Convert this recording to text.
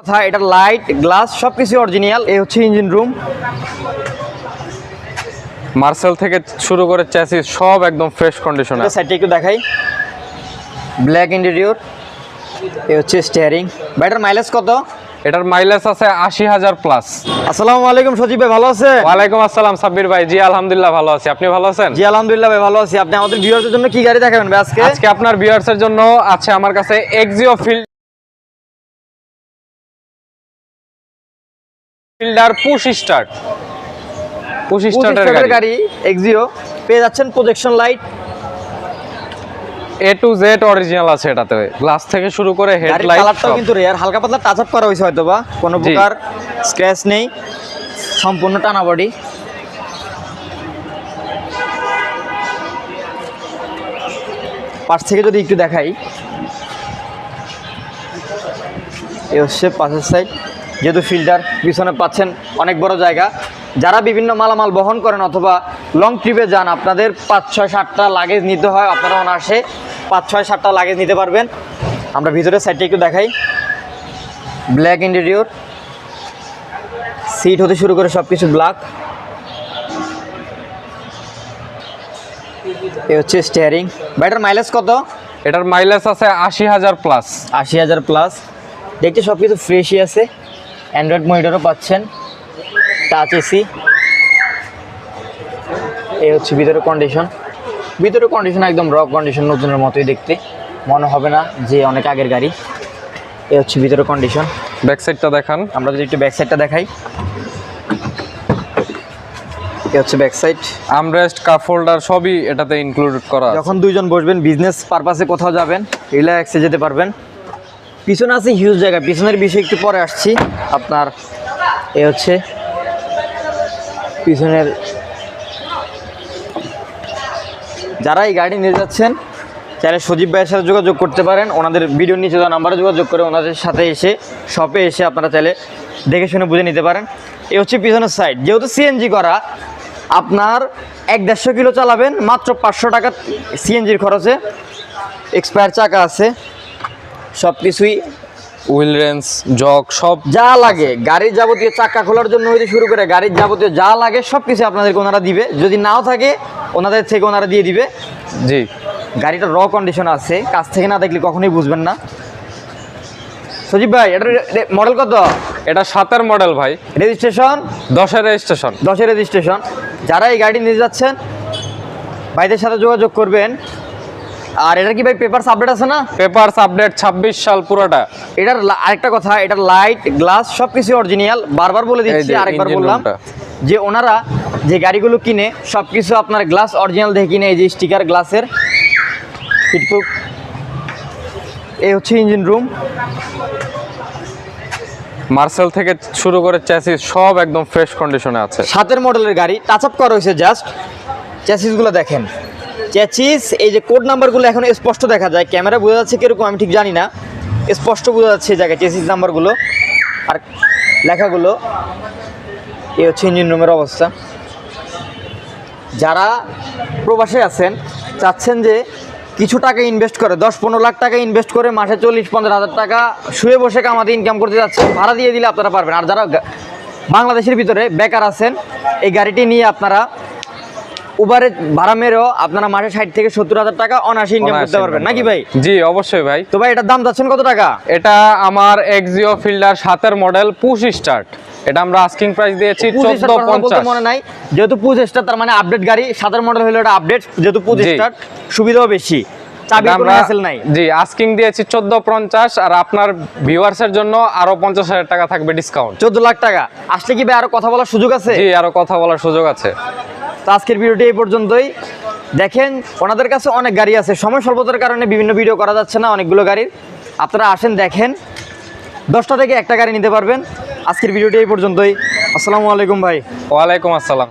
কথা এটা light glass সব কিছু অরিজিনাল এই হচ্ছে ইঞ্জিন রুম মার্সেল থেকে শুরু করে চ্যাসিস সব একদম ফ্রেশ কন্ডিশনে সাইডটা একটু দেখাই। ব্ল্যাক ইন্টেরিয়র এই হচ্ছে স্টিয়ারিং ব্যাটার মাইলেজ কত? এটার মাইলেজ আছে আশি হাজার প্লাস আসসালামু আলাইকুম সজীব ভাই ভালো আছে ওয়ালাইকুম আসসালাম সাব্বির ভাই। জি আলহামদুলিল্লাহ ভালো আছি। আপনি ভালো আছেন? জি আলহামদুলিল্লাহ ভাই ভালো আছি। আপনি আমাদের ভিউয়ারদের জন্য কি গাড়ি দেখাবেন ভাই আজকে? আজকে আপনার ভিউয়ার্সের জন্য আছে আমার কাছে Axio field fielder push start. Push স্টার্টের গাড়ি। এক্সিও পেয়ে যাচ্ছেন projection light A to Z original আছে এটাতে। গ্লাস থেকে শুরু করে হেডলাইট কালারটাও কিন্তু রেয়ার হালকা পাতলা টাচ আপ করা হয়েছে হয়তো বা কোনো প্রকার স্ক্র্যাচ নেই। সম্পূর্ণ টানা বডি পাশ থেকে যদি একটু দেখাই। এ হচ্ছে পাশের সাইড যেহেতু ফিল্টার পিছনে পাচ্ছেন অনেক বড় জায়গা। যারা বিভিন্ন মালামাল বহন করেন অথবা লং ট্রিপে যান আপনাদের পাঁচ ছয় সাতটা লাগেজ নিতে হয় আপনারা অনার্সে পাঁচ ছয় সাতটা লাগেজ নিতে পারবেন। আমরা ভিতরের সাইডটা একটু দেখাই। ব্ল্যাক ইন্টেরিয়র সিট হতে শুরু করে সব কিছু ব্ল্যাক এ হচ্ছে স্টিয়ারিং ব্যাটার মাইলেজ কত? এটার মাইলেজ আছে আশি হাজার প্লাস আশি হাজার প্লাস দেখতে সব কিছু ফ্রেশই আছে। অ্যান্ড্রয়েড মনিটরও পাচ্ছেন। টাচ এসি এই হচ্ছে ভিতরে কন্ডিশন ভিতরে কন্ডিশন একদম র কন্ডিশন নতুনের মতোই দেখতে। মনে হবে না যে অনেক আগের গাড়ি। এ হচ্ছে ভিতরে কন্ডিশন ব্যাক সাইডটা দেখান। আমরা যদি একটু ব্যাক সাইডটা দেখাই। এ হচ্ছে back side armrest cup holder সবই এটাতে ইনক্লুড করা যখন দুইজন বসবেন বিজনেস পারপাসে কোথাও যাবেন রিল্যাক্সে যেতে পারবেন। পিছনে আছে হিউজ জায়গা। পিছনের বিষয়ে একটু পরে আসছি। আপনার এ হচ্ছে পিছনের যারা এই গাড়ি নিয়ে যাচ্ছেন, চাইলে সজীব ভাইয়ের সাথে যোগাযোগ করতে পারেন। ওনাদের ভিডিও নিচে দেওয়া নাম্বারে যোগাযোগ করে ওনাদের সাথে এসে শপে এসে আপনারা চাইলে দেখে শুনে বুঝে নিতে পারেন। এ হচ্ছে পিছনের সাইড যেহেতু সিএনজি করা, আপনার এক দেড়শো কিলো চালাবেন, মাত্র পাঁচশো টাকা সিএনজির খরচে। এক্সপায়ার চাকা আছে। সব কিছুই হুইল রেঞ্জ জগ সব যা লাগে। গাড়ির যাবতীয় চাকা খোলার জন্য হইতে শুরু করে গাড়ির যাবতীয় যা লাগে সব কিছু আপনাদেরকে ওনারা দিবে। যদি নাও থাকে ওনাদের থেকে ওনারা দিয়ে দিবে। জি। গাড়িটা র কন্ডিশন আছে কাছ থেকে না দেখলে কখনোই বুঝবেন না। সজীব ভাই এটার মডেল কত? এটা সাতের মডেল ভাই। রেজিস্ট্রেশন দশের রেজিস্ট্রেশন দশের রেজিস্ট্রেশন যারা এই গাড়ি নিয়ে যাচ্ছেন ভাইদের সাথে যোগাযোগ করবেন। আর এটা কি ভাই পেপারস আপডেট আছে না? পেপারস আপডেট ছাব্বিশ সাল পুরোটা। এটার আরেকটা কথা এটার লাইট গ্লাস সব কিছু অরিজিনাল বারবার বলে দিচ্ছি আরেকবার বললাম যে ওনারা যে গাড়িগুলো কিনে সব কিছু আপনার গ্লাস অরিজিনাল দেখে কিনে এই যে স্টিকার গ্লাসের। হিটপ্রুফ এই হচ্ছে ইঞ্জিন রুম মার্সেল থেকে শুরু করে চ্যাসিস সব একদম ফ্রেশ কন্ডিশনে আছে। সাতের মডেলের গাড়ি টাচ আপ করা হয়েছে জাস্ট চ্যাসিসগুলো দেখেন। চ্যাসিস এই যে কোড নাম্বারগুলো এখন স্পষ্ট দেখা যায়। ক্যামেরা বোঝা যাচ্ছে কীরকম, আমি ঠিক জানি না। স্পষ্ট বোঝা যাচ্ছে এই জায়গায় চ্যাসিস নাম্বারগুলো আর লেখাগুলো। এই হচ্ছে ইঞ্জিন রুমের অবস্থা। যারা প্রবাসে আছেন, চাচ্ছেন যে কিছু টাকা ইনভেস্ট করে, দশ পনেরো লাখ টাকা ইনভেস্ট করে মাসে চল্লিশ, পঞ্চাশ হাজার টাকা শুয়ে বসে কামাতে ইনকাম করতে যাচ্ছেন, ভাড়া দিয়ে দিলে আপনারা পারবেন। আর যারা বাংলাদেশের ভিতরে বেকার আছেন, এই গাড়িটি নিয়ে আপনারা উবারে ভাড়া মেরেও আপনারা মাসে ষাট থেকে সত্তর হাজার টাকা অনায়াসে ইনকাম করতে পারবেন নাকি ভাই? জি অবশ্যই ভাই। তো ভাই এটার দাম যাচ্ছেন কত টাকা? এটা আমার এক্সিও ফিল্ডার সাতের মডেল পুশ স্টার্ট এটা আমরা আস্কিং প্রাইস দিয়েছি মনে নাই। যেহেতু পুজ স্টার তার মানে আপডেট গাড়ি সাতের মডেল হলো এটা আপডেট যেহেতু পুজ স্টার সুবিধাও বেশি। চাবি এটা কোনো আমরা হ্যাসেল নাই। জি আস্কিং দিয়েছি চোদ্দ পঞ্চাশ আর আপনার ভিউয়ার্সের জন্য আরও পঞ্চাশ হাজার টাকা থাকবে ডিসকাউন্ট চোদ্দ লাখ টাকা। আসলে কি ভাই আরও কথা বলার সুযোগ আছে? জি আরও কথা বলার সুযোগ আছে। তো আজকের ভিডিওটি এই পর্যন্তই। দেখেন, ওনাদের কাছে অনেক গাড়ি আছে। সময় স্বল্পতার কারণে বিভিন্ন ভিডিও করা যাচ্ছে না অনেকগুলো গাড়ির। আপনারা আসেন, দেখেন। দশটা থেকে একটা গাড়ি নিতে পারবেন। আজকের ভিডিওটি এই পর্যন্তই। আসসালামু আলাইকুম ভাই। ওয়ালাইকুম আসসালাম।